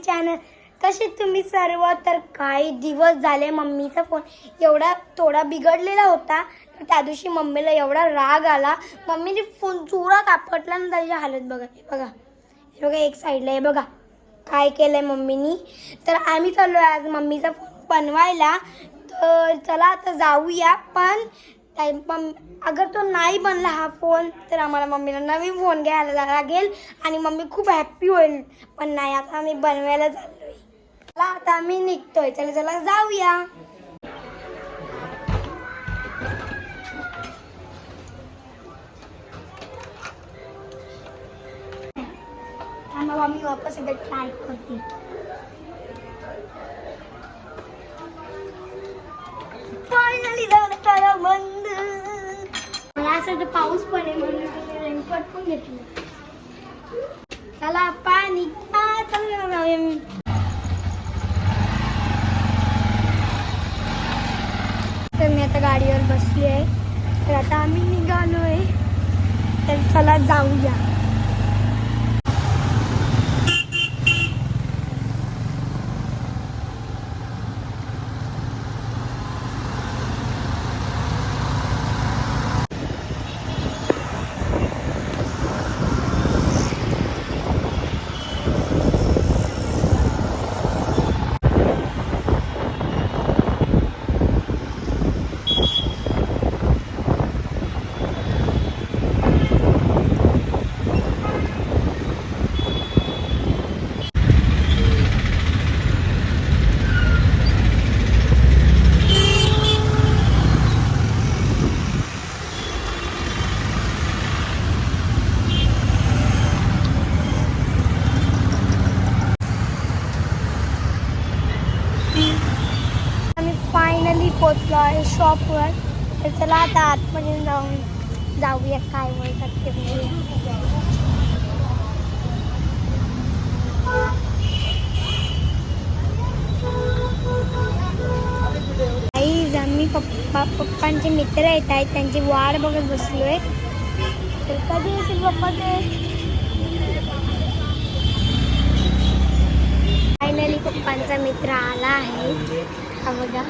Channel कसे तुम्ही सर्व तर काही दिवस झाले मम्मीचा फोन एवढा थोडा बिघडलेला होता. तर त्या दिवशी मम्मीला एवढा राग आला. मम्मीने फोन चुरात आपटला ना त्याची हालत बघा हे बघा. हे बघा एक साईडला हे बघा. काय केलंय मम्मीनी? तर आम्ही चाललो आज मम्मीचा फोन बनवायला. तर चला आता जाऊया. पण मम अगर तो नाही बनला हा फोन तर आम्हाला मम्मीला नवीन फोन घ्यायला लागेल आणि मम्मी खूप हॅप्पी होईल. पण नाही आता आम्ही बनवायला चाललोय. चला आता आम्ही निघतोय. चला चला जाऊया. मम्मी वापस एकदा ट्राय करते. फायनली झालं त्याला असं पाऊस पण आहे म्हणून रेनकोट पण घेतलं. चला पाणी. आ, तर मी आता गाडीवर बसली आहे. तर आता आम्ही निघालो आहे. तर चला जाऊया आम्ही फायनली पोचलो आहे शॉपवर. तर चला आता आतमध्ये जाऊन जाऊया काय म्हणतात ते आई आम्ही पप्पा पप्पांचे मित्र येत आहेत त्यांची वाट बघत बसलो आहे तर कधी येतील पप्पा ते? फायनली पप्पांचा मित्र आला आहे. हा बघा.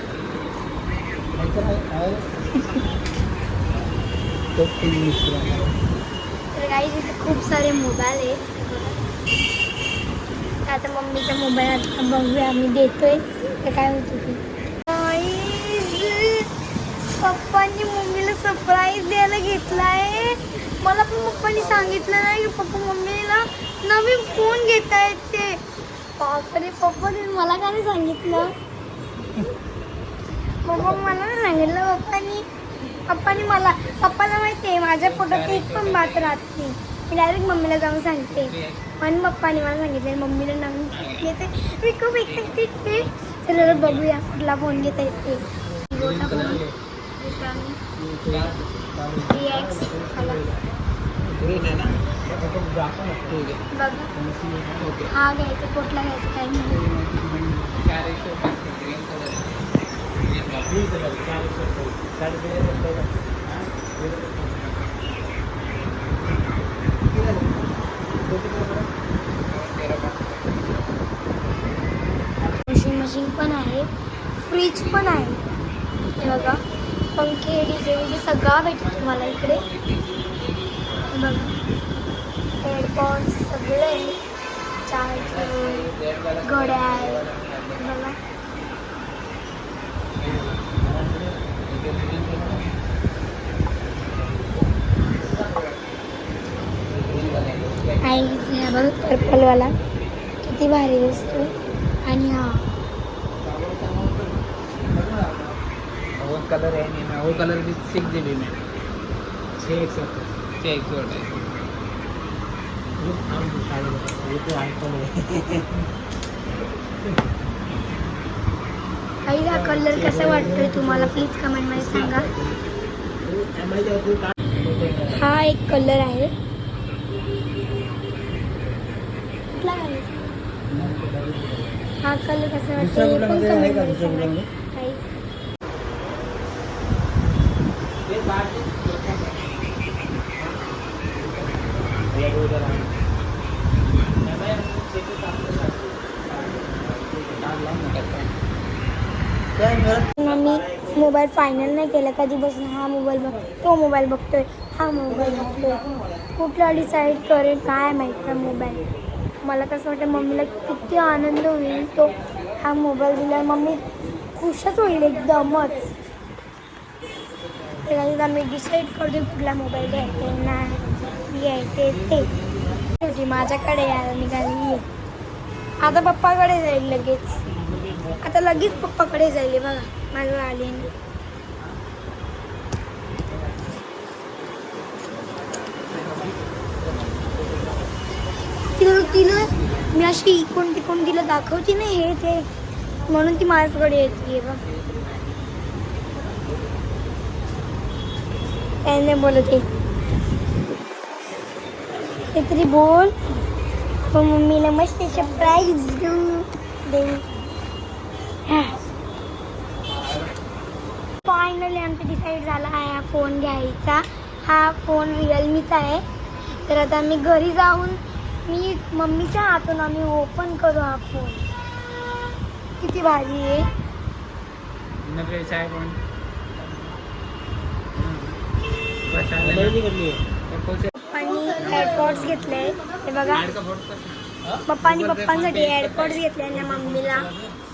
तर काही इथे खूप सारे मोबाईल आहेत. आता मम्मीचा मोबाईल आता बघूया आम्ही देतोय. तर काय होतं ते? Guys, पप्पांनी मम्मीला सरप्राईज द्यायला घेतलाय. मला पण पप्पांनी सांगितलं नाही की पप्पा मम्मीला नवीन फोन घेत आहेत ते. बापरे पप्पाने मला का नाही सांगितलं? पप्पा मला सांगितलं पप्पानी पप्पानी मला पप्पाला माहिती आहे माझ्या पोटात एक पण बात राहत. नाही मी डायरेक्ट मम्मीला जाऊन सांगते. म्हणून पप्पानी मला सांगितलं मम्मीला नवीन फोन घेते. मी खूप एक्साइटेड आहे. तर बघूया कुठला फोन घेता येते. हा घ्यायचा कुठला घ्यायचा काही नाही. वॉशिंग मशीन पण आहे, फ्रीज पण आहे. बघा, पंखे, डीजे विजे सगळा भेटेल तुम्हाला इकडे. बघा हेडफोन्स सगळे चार्जर, घड्याळ बघा. बघ पर्पलवाला. किती भारी दिसतो आणि हा. वो कलर है नहीं मैं वो कलर भी सिक्स जी बी में छः एक सौ छः एक सौ अट्ठाईस आई हा कलर कसा वाटतोय तुम्हाला? प्लीज कमेंटमध्ये सांगा. हा एक कलर आहे. कुठला आहे? हा कलर कसा वाटतो हे पण मध्ये सांगा. मम्मी मोबाईल फायनल नाही केला. कधीपासून हा मोबाईल बघ तो मोबाईल बघतोय हा मोबाईल बघतोय. कुठला डिसाईड करेल काय माहीत का मोबाईल मला कसं वाटतं मम्मीला किती आनंद होईल तो हा मोबाईल दिला मम्मी खुशच होईल एकदमच. त्याच्यानंतर मी डिसाईड करतो कुठला मोबाईल घ्यायचा नाही घ्यायचे ते. होती माझ्याकडे यायला निघाली. आता पप्पाकडे जाईल लगेच. आता लगेच पप्पाकडे जाईल बघा माझं आले तिला तिला मी अशी इकडून तिकडून तिला दाखवते ना हे ते. म्हणून ती माझ्याकडे येते बघ. काय नाही बोलत आहे. काहीतरी बोल. मग मम्मीला मस्त सरप्राईज देऊ. देऊ. फायनली आमचं डिसाईड झाला आहे हा फोन घ्यायचा. हा फोन रिअलमीचा आहे. तर आता आम्ही घरी जाऊन मी मम्मीच्या हातून आम्ही ओपन करू हा फोन किती भारी आहे. आणि एअरपॉड्स घेतले. हे बघा. पप्पानी पप्पांसाठी एअरपॉड्स घेतले आणि मम्मीला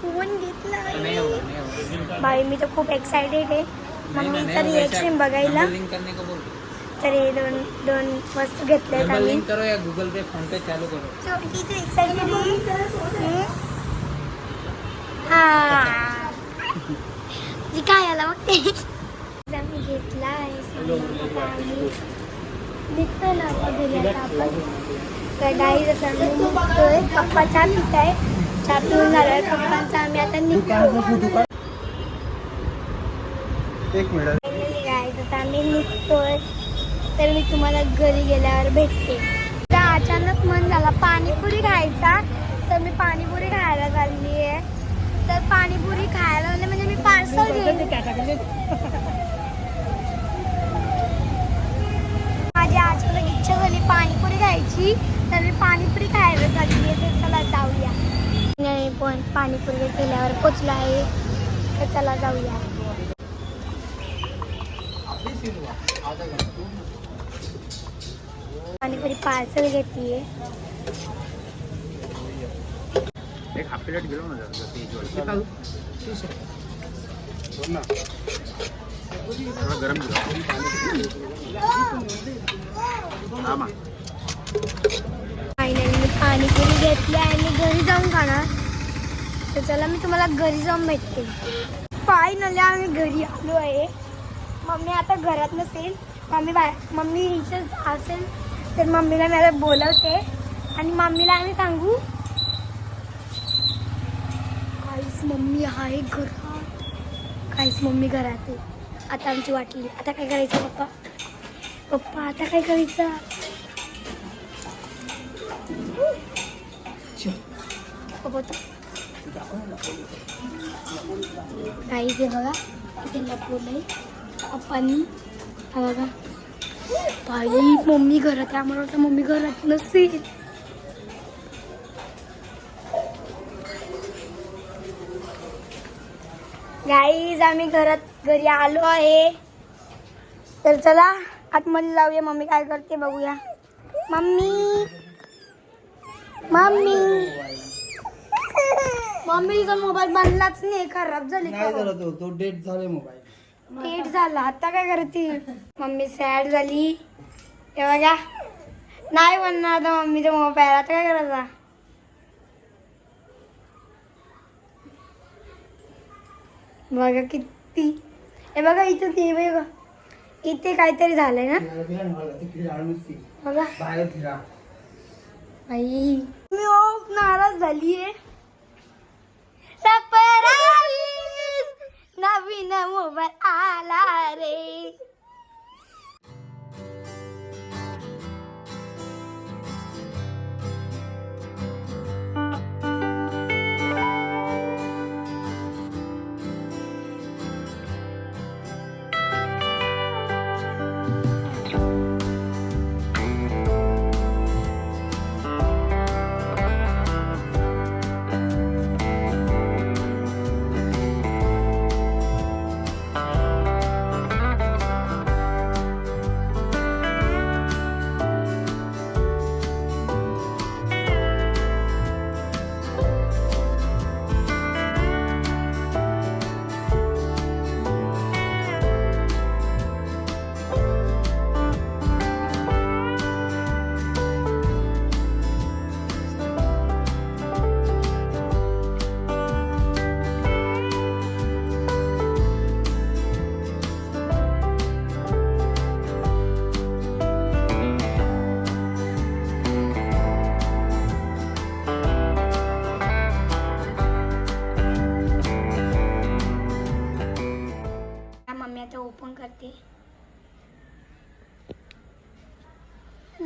फोन घेतला. बाई मी तर खूप एक्सायटेड आहे. रिएक्शन बघायला लिंक करने को बोल तर हे दोन दोन वस्तू डबल आम्ही. गूगल पे फोन पे चालू करो. तर आहे? हा? काय आला मग ते आम्ही घेतला आहे. निघतो ना आपण. तर आम्ही निघतोय पप्पा चहा पित आहे चहा पिऊन झाल्यावर पप्पांचा आम्ही आता निघतो. एक मिनिट. गाईज आता आम्ही निघतोय. तर मी तुम्हाला घरी गेल्यावर भेटते. तर अचानक मन झाला पाणीपुरी खायचा. तर मी पाणीपुरी खायला चालली आहे तर पाणीपुरी खायला म्हणजे मी पार्सल घेईन. तर मी पाणीपुरी खायला चालली आहे तर चला जाऊया. नाही पण पाणीपुरी केल्यावर पोचला आहे तर चला जाऊया. पाणीपुरी पार्सल घेतलीये एक हाफ़ प्लेट गेलो ना जरा थोडा गरम हा. मा फायनली मी पाणीपुरी घेतली आहे आणि घरी जाऊन खाणार. तर चला मी तुम्हाला घरी जाऊन भेटते. फायनली आम्ही घरी आलो आहे. मम्मी आता घरात नसेल. मम्मी बाय मम्मी इथेच असेल तर मम्मीला मला बोलवते. आणि मम्मीला आम्ही सांगू. काहीच मम्मी आहे घरात. काहीच मम्मी घरात आहे. आता आमची वाटली. आता काय करायचं पप्पा? पप्पा आता काय करायचं? पप्पा काहीच आहे बघा इथे लपवलंय आपण हा बघा बाई मम्मी घरात आहे आम्हाला वाटतं मम्मी घरात नसेल गाईज आम्ही घरात घरी आलो आहे. तर चला. आतमध्ये जाऊया. मम्मी काय करते बघूया. मम्मी! मम्मी. मम्मीचा मोबाईल बनलाच नाही खराब झाली काय झालं तो तो डेट झाले मोबाईल. लेट झाला आता काय करते? मम्मी सॅड झाली. हे बघा. नाही बनणार आता मम्मीचा मोबाईल आता काय करायचा? बघा किती. हे बघा इथं ते बघा. इथे काहीतरी झालंय ना? बघा. बाहेर फिरा. आई. मी खूप नाराज झालीये. सरप्राईज नवीन मोबाईल आला रे.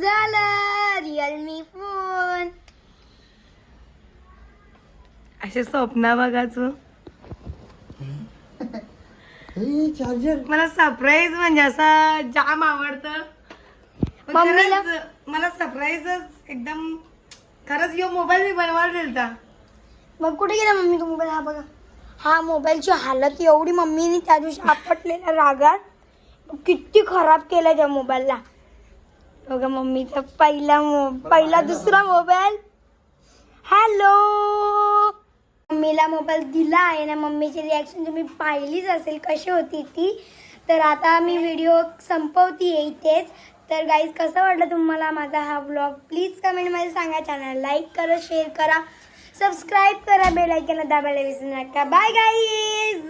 झालं रिअलमी फोन. असे स्वप्न बघायचो चार्जर मला सरप्राईज म्हणजे असा जाम आवडतं. मला सरप्राईजच एकदम खरंच यो मोबाईल मी बनवायला दिलता मग कुठे गेला मम्मी तो मोबाईल हा बघा. हा मोबाईलची हालत एवढी मम्मीने त्या दिवशी आपटलेल्या रागात. किती खराब केला त्या मोबाईलला बघा मम्मीचा पहिला मो पहिला दुसरा मोबाईल हॅलो मम्मीला मोबाईल दिला आहे ना मम्मीची रिॲक्शन तुम्ही पाहिलीच असेल कशी होती ती. तर आता मी व्हिडिओ संपवती इथेच. तर गाईज कसं वाटलं तुम्हाला माझा हा व्लॉग प्लीज कमेंटमध्ये सांगा चॅनल लाईक करा शेअर करा. सबस्क्राईब करा बेल दाबायला विसरू नका. Bye guys